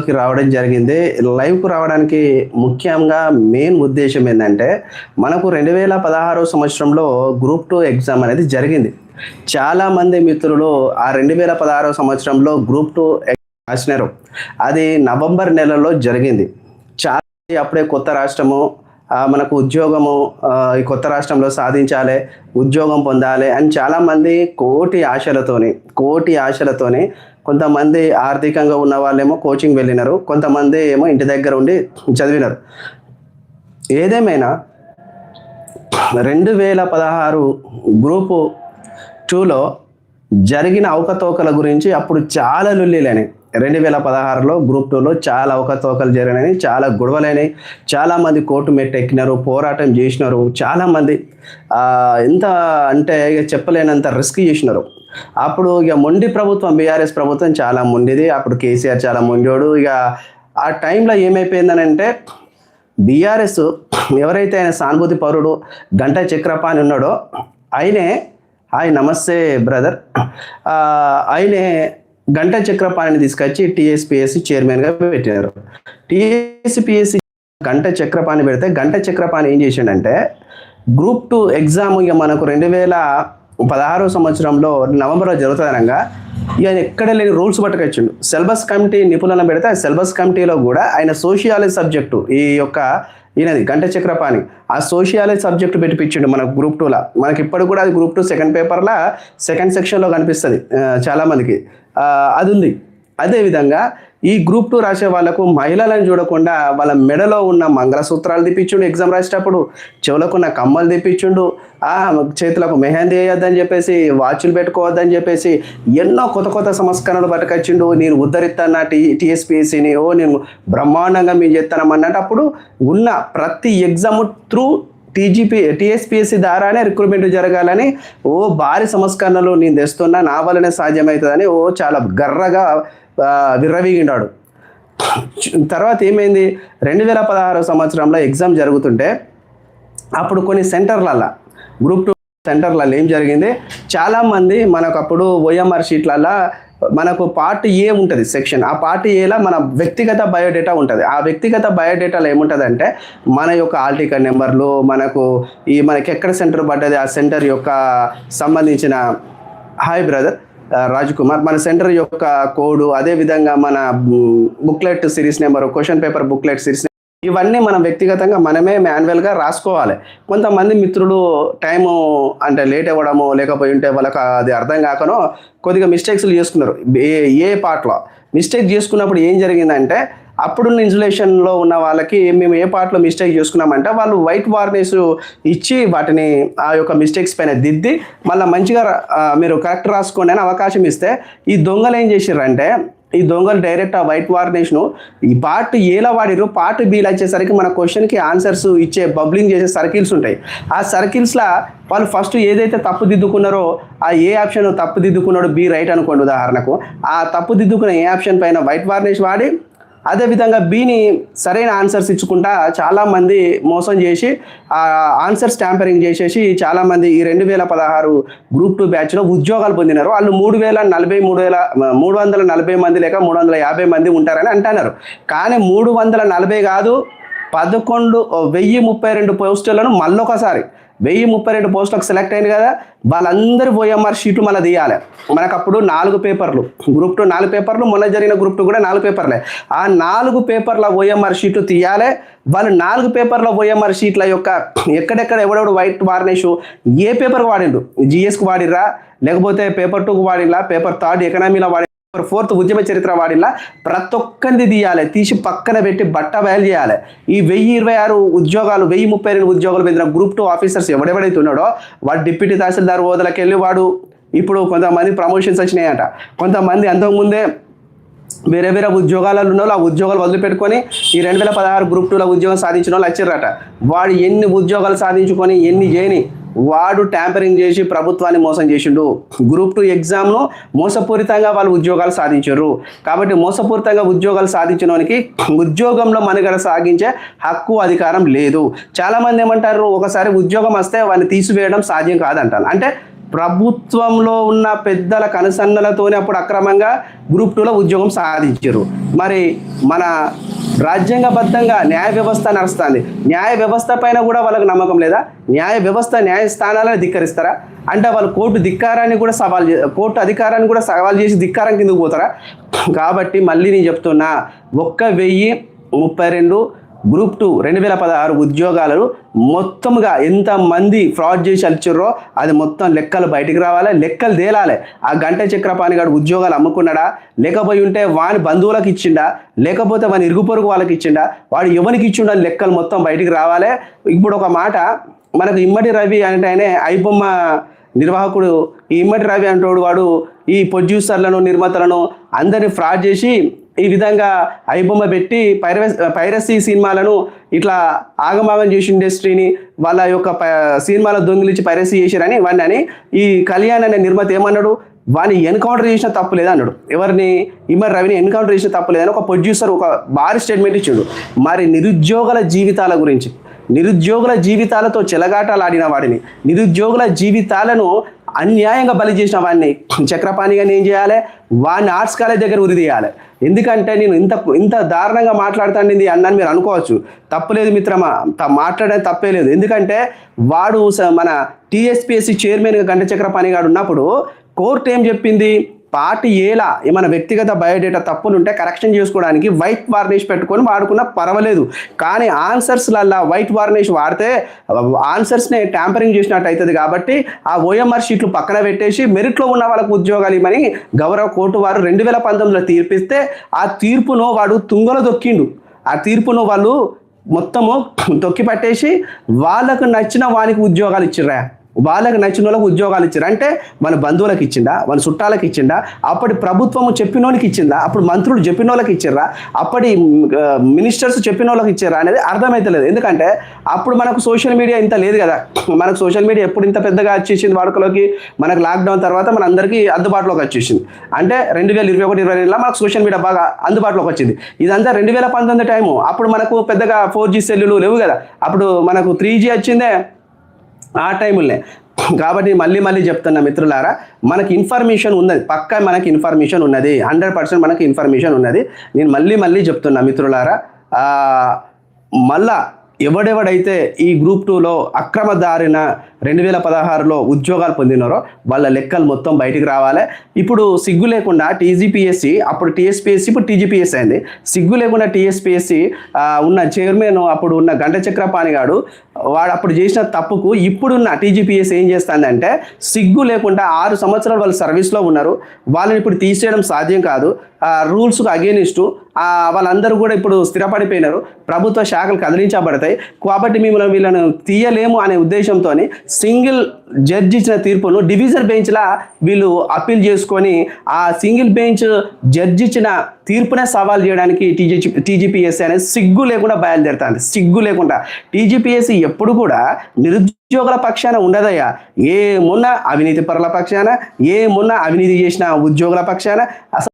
కి రావడం జరిగింది. లైవ్కు రావడానికి ముఖ్యంగా మెయిన్ ఉద్దేశం ఏంటంటే మనకు రెండు వేల పదహారో సంవత్సరంలో గ్రూప్ టూ ఎగ్జామ్ అనేది జరిగింది. చాలా మంది మిత్రులు ఆ రెండు వేల పదహారో సంవత్సరంలో గ్రూప్ టూ రాసినారు. అది నవంబర్ నెలలో జరిగింది. చాలా అప్పుడే కొత్త రాష్ట్రము మనకు ఉద్యోగము ఈ కొత్త రాష్ట్రంలో సాధించాలి ఉద్యోగం పొందాలి అని చాలామంది కోటి ఆశలతోని కోటి ఆశలతోని కొంతమంది ఆర్థికంగా ఉన్న వాళ్ళేమో కోచింగ్ వెళ్ళినారు కొంతమంది ఏమో ఇంటి దగ్గర ఉండి చదివినారు. ఏదేమైనా రెండు వేల పదహారు గ్రూపు టూలో జరిగిన అవకతవకల గురించి అప్పుడు చాలా లొల్లిలేని రెండు వేల పదహారులో గ్రూప్ టూలో చాలా అవకతవకలు జరిగినాయి చాలా గొడవలైనాయి. చాలామంది కోర్టు మెట్టు ఎక్కినారు పోరాటం చేసినారు. చాలామంది ఎంత అంటే చెప్పలేనంత రిస్క్ చేసినారు. అప్పుడు ఇక మొండి ప్రభుత్వం బీఆర్ఎస్ ప్రభుత్వం చాలా మొండిది. అప్పుడు కేసీఆర్ చాలా మొండోడు. ఇక ఆ టైంలో ఏమైపోయిందనంటే బీఆర్ఎస్ ఎవరైతే ఆయన సానుభూతి పౌరుడు గంట చక్రపాణి ఉన్నాడో ఆయనే హాయ్ నమస్తే బ్రదర్ ఆయనే గంట చక్రపాణిని తీసుకొచ్చి టీఎస్పిఎస్సి చైర్మన్గా పెట్టారు. టీఎస్పిఎస్సి గంట చక్రపాణి పెడితే గంట చక్రపాణి ఏం చేసిండంటే గ్రూప్ టూ ఎగ్జామ్ ఇక మనకు రెండు వేల పదహారో సంవత్సరంలో నవంబర్లో జరుగుతుందనగా ఇక ఆయన ఎక్కడ లేని రూల్స్ పట్టుకొచ్చిండు. సిలబస్ కమిటీ నిపుణులను పెడితే ఆ సిలబస్ కమిటీలో కూడా ఆయన సోషియాలజీ సబ్జెక్టు ఈ యొక్క ఈయనది గంట చక్రపాణి. ఆ సోషియాలజీ సబ్జెక్ట్ పెట్టిపించిండు మన గ్రూప్ టూలో. మనకి ఇప్పటికి కూడా అది గ్రూప్ టూ సెకండ్ పేపర్లో సెకండ్ సెక్షన్లో కనిపిస్తుంది చాలామందికి. అది ఉంది. అదేవిధంగా ఈ గ్రూప్ టూ రాసే వాళ్ళకు మహిళలను చూడకుండా వాళ్ళ మెడలో ఉన్న మంగళసూత్రాలు తెప్పించుండు ఎగ్జామ్ రాసేటప్పుడు చెవులకు ఉన్న కమ్మలు తెప్పించుండు. ఆ చేతులకు మెహందీ వేయొద్దని చెప్పేసి వాచ్లు పెట్టుకోవద్దని చెప్పేసి ఎన్నో కొత్త కొత్త సంస్కరణలు పట్టుకొచ్చిండు. నేను ఉద్ధరిస్తాను టీ టీఎస్పీఎస్సీని ఓ నేను బ్రహ్మాండంగా మేము చేస్తాను అప్పుడు ఉన్న ప్రతి ఎగ్జామ్ త్రూ టీజీపీ టీఎస్పీఎస్సీ ద్వారానే రిక్రూట్మెంట్ జరగాలని ఓ భారీ సంస్కరణలు నేను తెస్తున్నా. నా వల్లనే సాధ్యమవుతుందని ఓ చాలా గర్రగా ఆ, విర్రవీగిండాడు తర్వాత ఏమైంది? రెండు వేల పదహారు సంవత్సరంలో ఎగ్జామ్ జరుగుతుంటే అప్పుడు కొన్ని సెంటర్లల్లో గ్రూప్ టూ సెంటర్లలో ఏం జరిగింది? చాలామంది మనకు అప్పుడు ఓఎంఆర్ షీట్లల్లో మనకు పార్ట్ ఏ ఉంటుంది సెక్షన్. ఆ పార్ట్ ఏలో మన వ్యక్తిగత బయోడేటా ఉంటుంది. ఆ వ్యక్తిగత బయోడేటాలో ఏముంటుంది అంటే మన యొక్క ఆల్ టికెట్ నెంబర్లు మనకు ఈ మనకి ఎక్కడ సెంటర్ పడ్డది ఆ సెంటర్ యొక్క సంబంధించిన హాయ్ బ్రదర్ కుమార్ మన సెంటర్ యొక్క కోడ్ అదేవిధంగా మన booklet series number question paper booklet series ఇవన్నీ మనం వ్యక్తిగతంగా మనమే మాన్యువల్గా రాసుకోవాలి. కొంతమంది మిత్రులు టైము అంటే లేట్ అవ్వడము లేకపోయి ఉంటే వాళ్ళకి అది అర్థం కాకనో కొద్దిగా మిస్టేక్స్లు చేసుకున్నారు. ఏ ఏ పార్ట్లో మిస్టేక్ చేసుకున్నప్పుడు ఏం జరిగిందంటే అప్పుడున్న ఇన్సులేషన్లో ఉన్న వాళ్ళకి మేము ఏ పార్ట్లో మిస్టేక్ చేసుకున్నామంటే వాళ్ళు వైట్ వార్నిష్ ఇచ్చి వాటిని ఆ యొక్క మిస్టేక్స్ పైన దిద్ది మళ్ళీ మంచిగా మీరు కరెక్ట్ రాసుకోండి అని అవకాశం ఇస్తే ఈ దొంగలు ఏం చేసిర్రంటే ఈ దొంగలు డైరెక్ట్ ఆ వైట్ వార్నిష్ను ఈ పార్ట్ ఏలా వాడిరు పార్ట్ బీలో వచ్చేసరికి మన క్వశ్చన్కి ఆన్సర్స్ ఇచ్చే బబ్లింగ్ చేసే సర్కిల్స్ ఉంటాయి. ఆ సర్కిల్స్లో వాళ్ళు ఫస్ట్ ఏదైతే తప్పు దిద్దుకున్నారో ఆ ఏ ఆప్షన్ తప్పు దిద్దుకున్నాడో బి రైట్ అనుకోండి ఉదాహరణకు. ఆ తప్పు దిద్దుకున్న ఏ ఆప్షన్ పైన వైట్ వార్నిష్ వాడి అదేవిధంగా బీని సరైన ఆన్సర్స్ ఇచ్చుకుంటా చాలామంది మోసం చేసి ఆ ఆన్సర్స్ ట్యాంపరింగ్ చేసేసి చాలామంది ఈ రెండు వేల పదహారు గ్రూప్ టూ బ్యాచ్లో ఉద్యోగాలు పొందినారు. వాళ్ళు మూడు వేల నలభై మూడు వేల మూడు వందల నలభై మంది లేక మూడు వందల యాభై మంది ఉంటారని అంటున్నారు. కానీ మూడు వందల నలభై కాదు పదకొండు వెయ్యి ముప్పై రెండు పోస్టులను మళ్ళొకసారి వెయ్యి ముప్పై రెండు పోస్టులకు సెలెక్ట్ అయింది కదా వాళ్ళందరూ ఓఎంఆర్ షీట్లు మళ్ళీ తీయాలి. మనకు అప్పుడు నాలుగు పేపర్లు గ్రూప్ టూ నాలుగు పేపర్లు మొన్న జరిగిన గ్రూప్ టూ కూడా నాలుగు పేపర్లే. ఆ నాలుగు పేపర్ల ఓఎంఆర్ షీట్లు తీయాలి. వాళ్ళు నాలుగు పేపర్ల ఓఎంఆర్ షీట్ల యొక్క ఎక్కడెక్కడ ఎవడెవడు వైట్ వార్నిష్ ఏ పేపర్కి వాడిండు జిఎస్కి వాడిర్రా? లేకపోతే పేపర్ టూకి వాడిలా పేపర్ థర్డ్ ఎకనామీలో వాడి ఫోర్త్ ఉద్యమ చరిత్ర వాడిలా ప్రతి ఒక్కరిది తీయాలి. తీసి పక్కన పెట్టి బట్ట బయలు చేయాలి. ఈ వెయ్యి ఇరవై ఆరు ఉద్యోగాలు వెయ్యి ముప్పై రెండు ఉద్యోగాలు పొందిన గ్రూప్ టూ ఆఫీసర్స్ ఎవడెవడైతే ఉన్నాడో వాడు డిప్యూటీ తహసీల్దార్ హోదాలకు వెళ్ళి వాడు ఇప్పుడు కొంతమంది ప్రమోషన్స్ వచ్చినాయట. కొంతమంది అంతకుముందే వేరే వేరే ఉద్యోగాలలో ఉన్న వాళ్ళు ఆ ఉద్యోగాలు వదిలిపెట్టుకొని ఈ రెండు వేల పదహారు గ్రూప్ టూలో ఉద్యోగం సాధించిన వాళ్ళు వచ్చారట వాడు ఎన్ని ఉద్యోగాలు సాధించుకొని ఎన్ని చేయని వాడు ట్యాంపరింగ్ చేసి ప్రభుత్వాన్ని మోసం చేసిండు. గ్రూప్ టూ ఎగ్జామ్ను మోసపూరితంగా వాళ్ళు ఉద్యోగాలు సాధించారు. కాబట్టి మోసపూరితంగా ఉద్యోగాలు సాధించిన వానికి ఉద్యోగంలో మనుగడ సాగించే హక్కు అధికారం లేదు. చాలామంది ఏమంటారు ఒకసారి ఉద్యోగం వస్తే వాడిని తీసివేయడం సాధ్యం కాదంటారు. అంటే ప్రభుత్వంలో ఉన్న పెద్దల కనుసన్నలతోనే అప్పుడు అక్రమంగా గ్రూప్ టూలో ఉద్యోగం సాధించారు. మరి మన రాజ్యాంగబద్ధంగా న్యాయ వ్యవస్థ నడుస్తుంది. న్యాయ వ్యవస్థ పైన కూడా వాళ్ళకి నమ్మకం లేదా? న్యాయ వ్యవస్థ న్యాయస్థానాలను ధిక్కరిస్తారా? అంటే వాళ్ళు కోర్టు ధిక్కారాన్ని కూడా సవాల్ చే కోర్టు అధికారాన్ని కూడా సవాల్ చేసి ధిక్కారం కిందకు పోతారా? కాబట్టి మళ్ళీ నేను చెప్తున్నా ఒక్క వెయ్యి ముప్పై రెండు గ్రూప్ టూ రెండు వేల పదహారు ఉద్యోగాలను మొత్తంగా ఎంతమంది ఫ్రాడ్ చేసి అలిచిర్రో అది మొత్తం లెక్కలు బయటికి రావాలి లెక్కలు తేలాలి. ఆ గంట చక్రపాణి గారు ఉద్యోగాలు అమ్ముకున్నాడా? లేకపోయి ఉంటే వాని బంధువులకు ఇచ్చిండా? లేకపోతే వాని ఇరుగు పొరుగు వాళ్ళకి ఇచ్చిండా? వాడు ఎవరికి ఇచ్చిండా లెక్కలు మొత్తం బయటికి రావాలి. ఇప్పుడు ఒక మాట మనకు ఇమ్మడి రవి అంటే ఆయనే ఐబొమ్మ నిర్వాహకుడు. ఈ ఇమ్మటి రవి అంటోడు వాడు ఈ ప్రొడ్యూసర్లను నిర్మాతలను అందరిని ఫ్రాడ్ చేసి ఈ విధంగా ఐబొమ్మ పెట్టి పైర పైరసీ సినిమాలను ఇట్లా ఆగమాగం చేసి ఇండస్ట్రీని వాళ్ళ యొక్క సినిమాల దొంగిలించి పైరసీ చేశారని వాడిని అని ఈ కళ్యాణ్ అనే నిర్మాత ఏమన్నాడు? వాడిని ఎన్కౌంటర్ చేసిన తప్పు లేదన్నాడు ఎవరిని? ఇమర్ రవిని ఎన్కౌంటర్ చేసిన తప్పు లేదని ఒక ప్రొడ్యూసర్ ఒక భారీ స్టేట్మెంట్ ఇచ్చాడు. మరి నిరుద్యోగుల జీవితాల గురించి నిరుద్యోగుల జీవితాలతో చెలగాటలాడిన వాడిని నిరుద్యోగుల జీవితాలను అన్యాయంగా బలి చేసిన వాడిని చక్రపాణిగా ఏం చేయాలి? వాడిని ఆర్ట్స్ కాలేజ్ దగ్గర ఉరి తీయాలి. ఎందుకంటే నేను ఇంత ఇంత దారుణంగా మాట్లాడుతాండింది అన్నాను మీరు అనుకోవచ్చు. తప్పులేదు మిత్రమా? మాట్లాడడం తప్పే లేదు. ఎందుకంటే వాడు స- మన టీఎస్పీఎస్సీ చైర్మన్గా గంట చక్రపాణి ఉన్నప్పుడు కోర్టు ఏం చెప్పింది? పార్టీ ఏలా ఏమైనా వ్యక్తిగత బయోడేటా తప్పులుంటే కరెక్షన్ చేసుకోవడానికి వైట్ వార్నిష్ పెట్టుకొని వాడుకున్నా పర్వాలేదు. కానీ ఆన్సర్స్లల్లా వైట్ వార్నిష్ వాడితే ఆన్సర్స్ని ట్యాంపరింగ్ చేసినట్టు అవుతుంది కాబట్టి ఆ ఓఎంఆర్ షీట్లు పక్కన పెట్టేసి మెరిట్లో ఉన్న వాళ్ళకు ఉద్యోగాలు ఇవ్వని గౌరవ కోర్టు వారు రెండు వేల పంతొమ్మిదిలో తీర్పిస్తే ఆ తీర్పును వాడు తుంగలో దొక్కిండు. ఆ తీర్పును వాళ్ళు మొత్తము తొక్కి పట్టేసి వాళ్ళకు నచ్చిన వానికి ఉద్యోగాలు ఇచ్చిర్రా. వాళ్ళకి నచ్చిన వాళ్ళకి ఉద్యోగాలు ఇచ్చారు. అంటే వాళ్ళ బంధువులకు ఇచ్చిండా? వాళ్ళ చుట్టాలకు ఇచ్చిండా? అప్పటి ప్రభుత్వము చెప్పిన వాళ్ళకి ఇచ్చిందా? అప్పుడు మంత్రులు చెప్పిన వాళ్ళకి ఇచ్చారా? అప్పటి మినిస్టర్స్ చెప్పిన వాళ్ళకి ఇచ్చారా అనేది అర్థమైతలేదు. ఎందుకంటే అప్పుడు మనకు సోషల్ మీడియా ఇంత లేదు కదా. మనకు సోషల్ మీడియా ఎప్పుడు ఇంత పెద్దగా వచ్చేసింది వాడుకలోకి? మనకు లాక్డౌన్ తర్వాత మన అందరికీ అందుబాటులోకి వచ్చేసింది. అంటే రెండు వేల ఇరవై ఒకటి ఇరవై రెండులో మనకు సోషల్ మీడియా బాగా అందుబాటులోకి వచ్చింది. ఇదంతా రెండు వేల పంతొమ్మిది టైము. అప్పుడు మనకు పెద్దగా ఫోర్ జీ సెల్లులు లేవు కదా. అప్పుడు మనకు త్రీ జీ వచ్చిందే ఆ టైములే కాబట్టి మళ్ళీ మళ్ళీ చెప్తున్నా మిత్రులారా మనకి ఇన్ఫర్మేషన్ ఉన్నది పక్కా మనకి ఇన్ఫర్మేషన్ ఉన్నది హండ్రెడ్ పర్సెంట్ మనకి ఇన్ఫర్మేషన్ ఉన్నది. నేను మళ్ళీ మళ్ళీ చెప్తున్నా మిత్రులారా మళ్ళా ఎవడెవడైతే ఈ గ్రూప్ టూలో అక్రమ దారిన రెండు వేల పదహారులో ఉద్యోగాలు పొందినారో వాళ్ళ లెక్కలు మొత్తం బయటికి రావాలి. ఇప్పుడు సిగ్గు లేకుండా టీజీపీఎస్సి అప్పుడు టీఎస్పీఎస్సి ఇప్పుడు టీజీపీఎస్సి అయింది. సిగ్గు లేకుండా టీఎస్పీఎస్సి ఉన్న చైర్మన్ అప్పుడు ఉన్న గంట చక్రపాణి వాడు అప్పుడు చేసిన తప్పుకు ఇప్పుడున్న టీజీపీఎస్ ఏం చేస్తుందంటే సిగ్గు లేకుండా ఆరు సంవత్సరాలు వాళ్ళు సర్వీస్లో ఉన్నారు. వాళ్ళని ఇప్పుడు తీసేయడం సాధ్యం కాదు. రూల్స్కు అగేనిస్టు. వాళ్ళందరూ కూడా ఇప్పుడు స్థిరపడిపోయినారు. ప్రభుత్వ శాఖలు కదిలించబడతాయి. కాబట్టి మిమ్మల్ని వీళ్ళను తీయలేము అనే ఉద్దేశంతో సింగిల్ జడ్జి ఇచ్చిన తీర్పును డివిజన్ బెంచ్లా వీళ్ళు అప్పీల్ చేసుకొని ఆ సింగిల్ బెంచ్ జడ్జి ఇచ్చిన తీర్పునే సవాల్ చేయడానికి టీజీ టీజీపీఎస్సీ అనేది సిగ్గు లేకుండా బయలుదేరుతుంది. సిగ్గు లేకుండా. టీజీపీఎస్సీ ఎప్పుడు కూడా నిరుద్యోగుల పక్షాన ఉండదయ్యా. ఏమున్నా అవినీతి పరుల పక్షాన ఏమున్నా అవినీతి చేసిన ఉద్యోగుల పక్షాన అసలు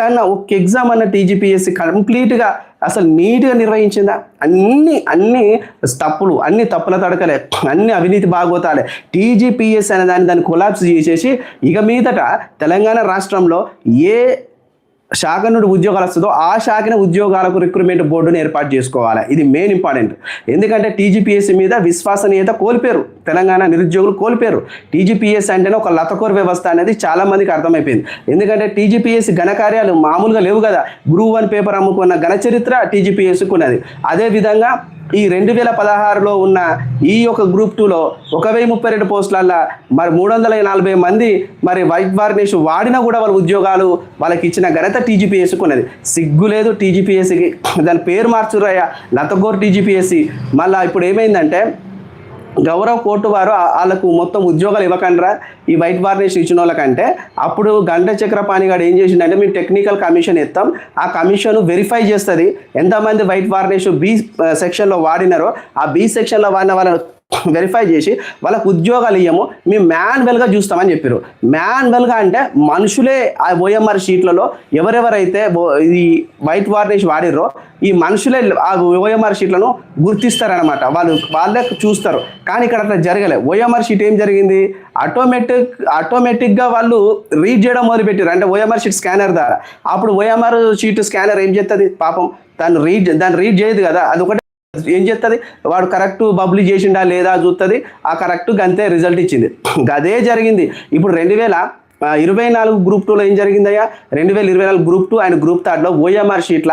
అన్న ఒక ఎగ్జామ్ అన్న టీజీపీఎస్సీ కంప్లీట్గా అసలు నీట్గా నిర్వహించిందా? అన్ని అన్ని తప్పులు అన్ని తప్పుల తడకలే అన్ని అవినీతి బాగోతాలే. టీజీపీఎస్ అనే దాన్ని దాన్ని కొలాప్స్ చేసేసి ఇక మీదట తెలంగాణ రాష్ట్రంలో ఏ శాఖ నుండి ఉద్యోగాలు వస్తుందో ఆ శాఖన ఉద్యోగాలకు రిక్రూట్మెంట్ బోర్డును ఏర్పాటు చేసుకోవాలి. ఇది మెయిన్ ఇంపార్టెంట్ ఎందుకంటే టీజీపీఎస్సీ మీద విశ్వసనీయత కోల్పోయారు. తెలంగాణ నిరుద్యోగులు కోల్పోయారు. టీజీపీఎస్ అంటేనే ఒక లతకోర్ వ్యవస్థ అనేది చాలా మందికి అర్థమైపోయింది. ఎందుకంటే టీజీపీఎస్సీ ఘనకార్యాలు మామూలుగా లేవు కదా. గురువు వన్ పేపర్ అమ్ముకున్న ఘన చరిత్ర టీజీపీఎస్సీకి ఉన్నది. అదేవిధంగా ఈ రెండు వేల పదహారులో ఉన్న ఈ యొక్క గ్రూప్ టూలో ఒక వెయ్యి ముప్పై రెండు పోస్టులల్లో మరి మూడు వందల నలభై మంది మరి వైట్ వార్నిష్ వాడినా కూడా వాళ్ళ ఉద్యోగాలు వాళ్ళకి ఇచ్చిన ఘనత టీజీపీఎస్సీకి ఉన్నది సిగ్గు లేదు టీజీపీఎస్సీకి దాని పేరు మార్చురయ్యా లతగోర్ టీజీపీఎస్సీ మళ్ళీ ఇప్పుడు ఏమైందంటే గౌరవ కోర్టు వారు వాళ్ళకు మొత్తం ఉద్యోగాలు ఇవ్వకండ్రా ఈ వైట్ వార్నిష్ ఇచ్చిన వాళ్ళకంటే. అప్పుడు గంట చక్రపాణి గారు ఏం చేసిండంటే మేము టెక్నికల్ కమిషన్ ఇస్తాం ఆ కమిషన్ వెరిఫై చేస్తుంది. ఎంతమంది వైట్ వార్నిష్ బి సెక్షన్లో వాడినారో ఆ బి సెక్షన్లో వాడిన వాళ్ళ వెరిఫై చేసి వాళ్ళకు ఉద్యోగాలు ఇయ్యము మేము మాన్యువల్గా చూస్తామని చెప్పారు మాన్యువల్గా అంటే మనుషులే ఆ ఓఎంఆర్ షీట్లలో ఎవరెవరైతే ఈ ఇది వైట్ వార్నిష్ వాడిర్రో ఈ మనుషులే ఆ ఓఎంఆర్ షీట్లను గుర్తిస్తారనమాట వాళ్ళు వాళ్ళే చూస్తారు. కానీ ఇక్కడ అట్లా జరగలే. ఓఎంఆర్ షీట్ ఏం జరిగింది? ఆటోమేటిక్ ఆటోమేటిక్గా వాళ్ళు రీడ్ చేయడం మొదలుపెట్టారు అంటే ఓఎంఆర్ షీట్ స్కానర్ ద్వారా. అప్పుడు ఓఎంఆర్ షీట్ స్కానర్ ఏం చేస్తుంది పాపం దాన్ని రీడ్ దాన్ని రీడ్ చేయదు కదా. అది ఒకటి ఏం చేస్తుంది వాడు కరెక్ట్ బబ్లీ చేసిండా లేదా చూస్తుంది ఆ కరెక్ట్ అంతే రిజల్ట్ ఇచ్చింది. అదే జరిగింది. ఇప్పుడు రెండు వేల ఇరవై నాలుగు గ్రూప్ టూలో ఏం జరిగిందయ్యా? రెండు వేల ఇరవై నాలుగు గ్రూప్ టూ అండ్ గ్రూప్ థర్డ్లో ఓఎంఆర్ షీట్ల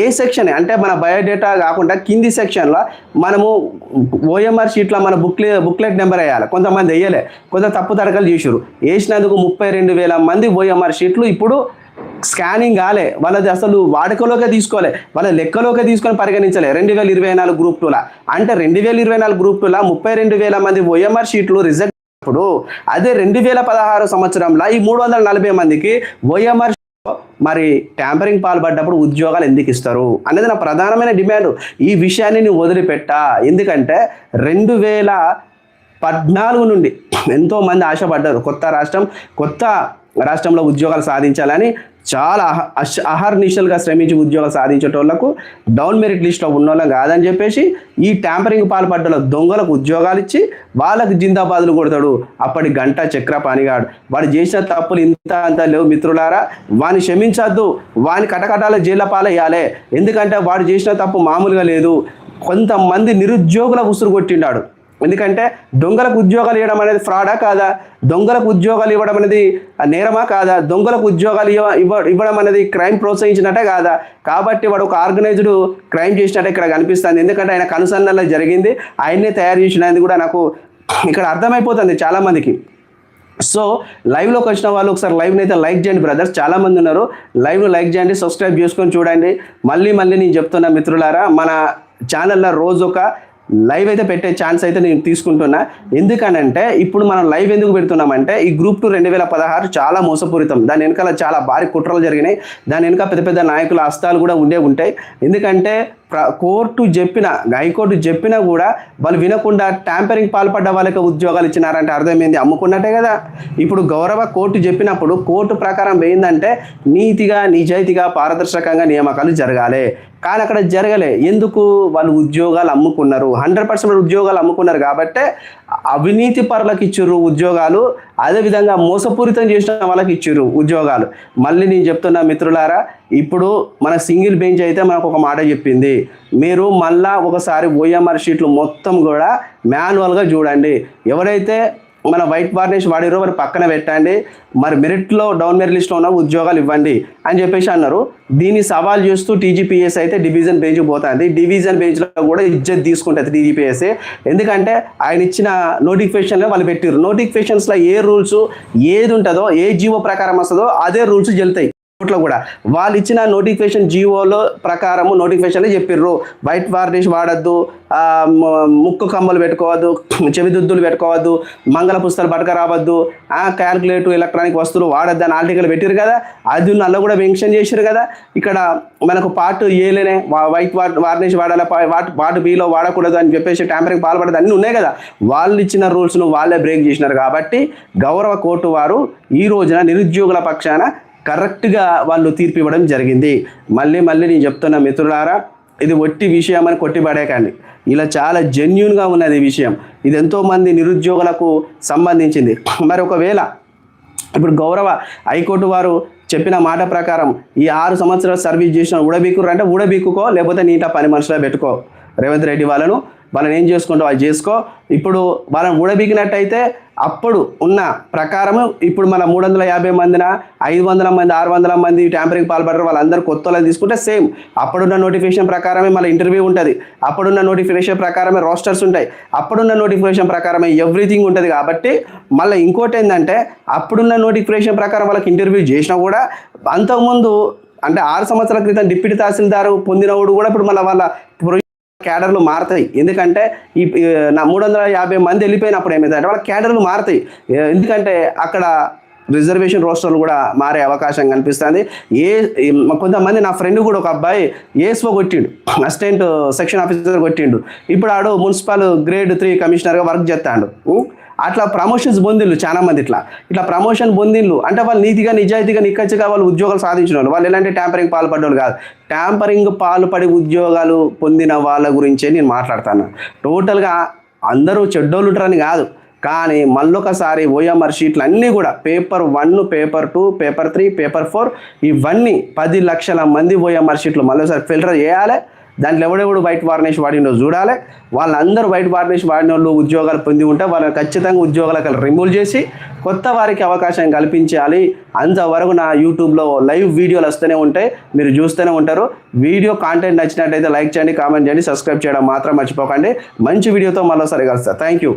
ఏ సెక్షన్ అంటే మన బయోడేటా కాకుండా కింది సెక్షన్లో మనము ఓఎంఆర్ షీట్లో మన బుక్లే బుక్లెట్ నెంబర్ వేయాలి. కొంతమంది వేయలే. కొంత తప్పు తడకలు చేసారు వేసినందుకు ముప్పై రెండు వేల మంది ఓఎంఆర్ షీట్లు ఇప్పుడు స్కానింగ్ కాలే. వాళ్ళది అసలు వాడుకలోకే తీసుకోలే. వాళ్ళ లెక్కలోకే తీసుకొని పరిగణించలే. రెండు వేల ఇరవై నాలుగు గ్రూప్ టూలా అంటే రెండు వేల ఇరవై నాలుగు గ్రూప్ టూలా ముప్పై రెండు వేల మంది ఓఎంఆర్ షీట్లు రిజెక్ట్ అప్పుడు అదే రెండు వేల పదహారు సంవత్సరంలో ఈ మూడు వందల నలభై మందికి ఓఎంఆర్ మరి ట్యాంపరింగ్ పాల్పడ్డప్పుడు ఉద్యోగాలు ఎందుకు ఇస్తారు? అనేది నా ప్రధానమైన డిమాండ్. ఈ విషయాన్ని నువ్వు వదిలిపెట్టా. ఎందుకంటే రెండు వేల పద్నాలుగు నుండి ఎంతో మంది ఆశపడ్డారు. కొత్త రాష్ట్రం కొత్త రాష్ట్రంలో ఉద్యోగాలు సాధించాలని చాలా అహ అహర్నిశలుగా శ్రమించి ఉద్యోగాలు సాధించేటోళ్ళకు డౌన్ మెరిట్ లిస్ట్లో ఉన్నోళ్ళం కాదని చెప్పేసి ఈ ట్యాంపరింగ్ పాల్పడ్డ దొంగలకు ఉద్యోగాలు ఇచ్చి వాళ్ళకి జిందాబాదులు కొడతాడు. అప్పటి గంట చక్ర పనిగాడు. వాడు చేసిన తప్పులు ఇంత అంత లేవు మిత్రులారా. వాని క్షమించద్దు. వాని కటకటాల జైళ్ళ పాలయ్యాలే. ఎందుకంటే వాడు చేసిన తప్పు మామూలుగా లేదు. కొంతమంది నిరుద్యోగుల ఉసురు కొట్టిండాడు. ఎందుకంటే దొంగలకు ఉద్యోగాలు ఇవ్వడం అనేది ఫ్రాడా కాదా? దొంగలకు ఉద్యోగాలు ఇవ్వడం అనేది నేరమా కాదా? దొంగలకు ఉద్యోగాలు ఇవ్వ ఇవ్వడం అనేది క్రైమ్ ప్రోత్సహించినట్టే కాదా? కాబట్టి వాడు ఒక ఆర్గనైజ్డ్ క్రైమ్ చేసినట్టే ఇక్కడ కనిపిస్తుంది. ఎందుకంటే ఆయన కనుసన్నలో జరిగింది. ఆయన్నే తయారు చేసినది కూడా నాకు ఇక్కడ అర్థమైపోతుంది చాలామందికి. సో లైవ్లోకి వచ్చిన వాళ్ళు ఒకసారి లైవ్ని అయితే లైక్ చేయండి బ్రదర్స్ చాలామంది ఉన్నారు. లైవ్ను లైక్ చేయండి సబ్స్క్రైబ్ చేసుకొని చూడండి. మళ్ళీ మళ్ళీ నేను చెప్తున్నా మిత్రులారా మన ఛానల్లో రోజు ఒక లైవ్ అయితే పెట్టే ఛాన్స్ అయితే నేను తీసుకుంటున్నా. ఎందుకనంటే ఇప్పుడు మనం లైవ్ ఎందుకు పెడుతున్నామంటే ఈ గ్రూప్ టూ రెండు వేల పదహారు చాలా మోసపూరితం. దాని వెనకాల చాలా భారీ కుట్రలు జరిగినాయి. దాని వెనుక పెద్ద పెద్ద నాయకుల హస్తాలు కూడా ఉండే ఉంటాయి. ఎందుకంటే కోర్టు చెప్పిన హైకోర్టు చెప్పినా కూడా వాళ్ళు వినకుండా ట్యాంపరింగ్ పాల్పడ్డ వాళ్ళకి ఉద్యోగాలు ఇచ్చినారంటే అర్థమైంది. అమ్ముకున్నట్టే కదా. ఇప్పుడు గౌరవ కోర్టు చెప్పినప్పుడు కోర్టు ప్రకారం ఏంటంటే నీతిగా నిజాయితీగా పారదర్శకంగా నియామకాలు జరగాలి. కానీ అక్కడ జరగలే. ఎందుకు? వాళ్ళు ఉద్యోగాలు అమ్ముకున్నారు. హండ్రెడ్ పర్సెంట్ ఉద్యోగాలు అమ్ముకున్నారు కాబట్టే అవినీతి పరులకు ఇచ్చిర్రు ఉద్యోగాలు. అదేవిధంగా మోసపూరితం చేసిన వాళ్ళకి ఇచ్చిర్రు ఉద్యోగాలు. మళ్ళీ నేను చెప్తున్నా మిత్రులారా ఇప్పుడు మన సింగిల్ బెంచ్ అయితే మనకు ఒక మాట చెప్పింది. మీరు మళ్ళా ఒకసారి ఓఎంఆర్ షీట్లు మొత్తం కూడా మాన్యువల్గా చూడండి. ఎవరైతే మన వైట్ వార్నిష్ వాడిరో మరి పక్కన పెట్టండి. మరి మెరిట్లో డౌన్ మెరిట్ లిస్ట్లో ఉన్న ఉద్యోగాలు ఇవ్వండి అని చెప్పేసి అన్నారు. దీన్ని సవాల్ చేస్తూ టీజీపీఎస్ అయితే డివిజన్ బెంచ్ పోతుంది. డివిజన్ బెంచ్లో కూడా ఇజ్జత్ తీసుకుంటుంది టీజీపీఎస్. ఎందుకంటే ఆయన ఇచ్చిన నోటిఫికేషన్లో వాళ్ళు పెట్టారు నోటిఫికేషన్స్లో ఏ రూల్స్ ఏది ఉంటుందో ఏ జీవో ప్రకారం వస్తుందో అదే రూల్స్ చెల్తాయి కోర్టులో కూడా. వాళ్ళు ఇచ్చిన నోటిఫికేషన్ జీవోలో ప్రకారము నోటిఫికేషన్లో చెప్పిర్రు. వైట్ వార్నిష్ వాడద్దు ముక్కు కమ్మలు పెట్టుకోవద్దు చెవిదుద్దులు పెట్టుకోవద్దు మంగళ పుస్తకాలు పట్టుక రావద్దు ఆ క్యాల్కులేటర్ ఎలక్ట్రానిక్ వస్తువులు వాడద్దు అని ఆర్టికల్ పెట్టారు కదా. అది నల్ల కూడా మెన్షన్ చేశారు కదా. ఇక్కడ మనకు పార్ట్ ఏలేనే వైట్ వార్ వార్నిష్ వాడాలి పా- వాట్ పార్ట్ బీలో వాడకూడదు అని చెప్పేసి ట్యాంపరింగ్ పాల్పడదు అన్నీ ఉన్నాయి కదా. వాళ్ళు ఇచ్చిన రూల్స్ను వాళ్ళే బ్రేక్ చేసినారు కాబట్టి గౌరవ కోర్టు వారు ఈ రోజున నిరుద్యోగుల పక్షాన కరెక్ట్గా వాళ్ళు తీర్పు ఇవ్వడం జరిగింది. మళ్ళీ మళ్ళీ నేను చెప్తున్నా మిత్రులారా ఇది ఒట్టి విషయం అని కొట్టిపడేకండి. ఇలా చాలా జెన్యున్గా ఉన్నది ఈ విషయం. ఇది ఎంతోమంది నిరుద్యోగులకు సంబంధించింది. మరి ఒకవేళ ఇప్పుడు గౌరవ హైకోర్టు వారు చెప్పిన మాట ప్రకారం ఈ ఆరు సంవత్సరాలు సర్వీస్ చేసిన ఉడబీకురు అంటే ఊడబీక్కుకో లేకపోతే నీట పని మనుషులో పెట్టుకో. రేవంత్ రెడ్డి వాళ్ళను వాళ్ళని ఏం చేసుకుంటావు అది చేసుకో. ఇప్పుడు వాళ్ళని ఊడబీకినట్టయితే అప్పుడు ఉన్న ప్రకారము ఇప్పుడు మన మూడు వందల యాభై మందిన ఐదు వందల మంది ఆరు వందల మంది ట్యాంపరింగ్ పాల్పడరు వాళ్ళందరూ కొత్త వాళ్ళని తీసుకుంటే సేమ్. అప్పుడున్న నోటిఫికేషన్ ప్రకారమే మళ్ళీ ఇంటర్వ్యూ ఉంటుంది. అప్పుడున్న నోటిఫికేషన్ ప్రకారమే రోస్టర్స్ ఉంటాయి. అప్పుడున్న నోటిఫికేషన్ ప్రకారమే ఎవ్రీథింగ్ ఉంటుంది కాబట్టి మళ్ళీ ఇంకోటి ఏంటంటే అప్పుడున్న నోటిఫికేషన్ ప్రకారం వాళ్ళకి ఇంటర్వ్యూ చేసినా కూడా అంతకుముందు అంటే ఆరు సంవత్సరాల క్రితం డిప్యూటీ తహసీల్దారు పొందినవాడు కూడా ఇప్పుడు మళ్ళీ వాళ్ళ క్యాడర్లు మారుతాయి. ఎందుకంటే ఈ నా మూడు వందల యాభై మంది వెళ్ళిపోయినప్పుడు ఏమైందంటే వాళ్ళ క్యాడర్లు మారుతాయి. ఎందుకంటే అక్కడ రిజర్వేషన్ రోస్టర్లు కూడా మారే అవకాశం కనిపిస్తుంది. ఏ కొంతమంది నా ఫ్రెండ్ కూడా ఒక అబ్బాయి ఏస్ఓ కొట్టిండు. అసిస్టెంట్ సెక్షన్ ఆఫీసర్ కొట్టిండు. ఇప్పుడు ఆడు మున్సిపల్ గ్రేడ్ త్రీ కమిషనర్గా వర్క్ చేస్తాడు. అట్లా ప్రమోషన్స్ పొందిళ్ళు చాలా మంది ఇట్లా. ఇట్లా ప్రమోషన్ పొందిళ్ళు అంటే వాళ్ళు నీతిగా నిజాయితీగా నిక్కచ్చిగా వాళ్ళు ఉద్యోగాలు సాధించిన వాళ్ళు. వాళ్ళు ఎలాంటి ట్యాంపరింగ్ పాల్పడ్డోళ్ళు కాదు. ట్యాంపరింగ్ పాల్పడి ఉద్యోగాలు పొందిన వాళ్ళ గురించే నేను మాట్లాడతాను. టోటల్గా అందరూ చెడ్డోళ్ళు ఉంటారని కాదు. కానీ మళ్ళొకసారి ఓఎంఆర్ షీట్లు అన్నీ కూడా paper one paper two paper three paper four ఇవన్నీ పది లక్షల మంది ఓఎంఆర్ షీట్లు మళ్ళీసారి ఫిల్టర్ చేయాలి. దాంట్లో ఎవడెవడు వైట్ వార్నిష్ వాడినో చూడాలి. వాళ్ళందరూ వైట్ వార్నిష్ వాడిన వాళ్ళు ఉద్యోగాలు పొంది ఉంటే వాళ్ళని ఖచ్చితంగా ఉద్యోగాలకు రిమూవ్ చేసి కొత్త వారికి అవకాశం కల్పించాలి. అంతవరకు నా యూట్యూబ్లో లైవ్ వీడియోలు వస్తూనే ఉంటాయి. మీరు చూస్తూనే ఉంటారు. వీడియో కాంటెంట్ నచ్చినట్టయితే లైక్ చేయండి కామెంట్ చేయండి సబ్స్క్రైబ్ చేయడం మాత్రం మర్చిపోకండి. మంచి వీడియోతో మరోసారి కలుస్తా. Thank you